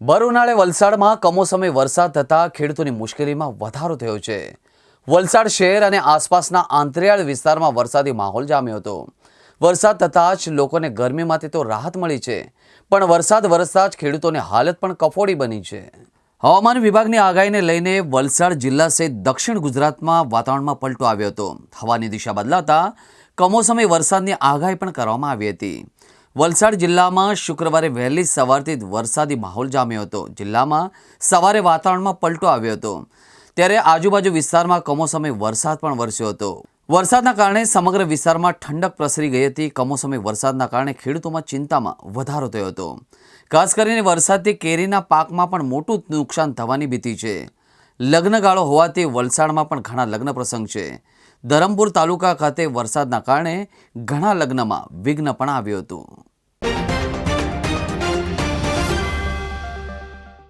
ભર ઉનાળે વલસાડમાં કમોસમે વરસાદ થતાં ખેડૂતોની મુશ્કેલીમાં વધારો થયો છે. વલસાડ શહેર અને આસપાસના આંતરિયાળ વિસ્તારમાં વરસાદી માહોલ જામ્યો હતો. વરસાદ થતાં જ લોકોને ગરમીમાંથી તો રાહત મળી છે, પણ વરસાદ વરસતા જ ખેડૂતોની હાલત પણ કફોડી બની છે. હવામાન વિભાગની આગાહીને લઈને વલસાડ જિલ્લા સહિત દક્ષિણ ગુજરાતમાં વાતાવરણમાં પલટો આવ્યો હતો. હવાની દિશા બદલાતા કમોસમી વરસાદની આગાહી પણ કરવામાં આવી હતી. વલસાડ જિલ્લામાં શુક્રવારે વહેલી સવારથી વરસાદી માહોલ જામ્યો હતો. જિલ્લામાં સવારે વાતાવરણમાં પલટો આવ્યો હતો. ત્યારે આજુબાજુ વિસ્તારમાં કમોસમય વરસાદ પણ વરસ્યો હતો. વરસાદના કારણે સમગ્ર વિસ્તારમાં ઠંડક પ્રસરી ગઈ હતી. કમોસમય વરસાદના કારણે ખેડૂતોમાં ચિંતામાં વધારો થયો હતો. ખાસ કરીને વરસાદથી કેરીના પાકમાં પણ મોટું નુકસાન થવાની ભીતિ છે. લગ્નગાળો હોવાથી વલસાડમાં પણ ઘણા લગ્ન પ્રસંગ છે. ધરમપુર તાલુકા ખાતે વરસાદના કારણે ઘણા લગ્નમાં વિઘ્ન પણ આવ્યું હતું.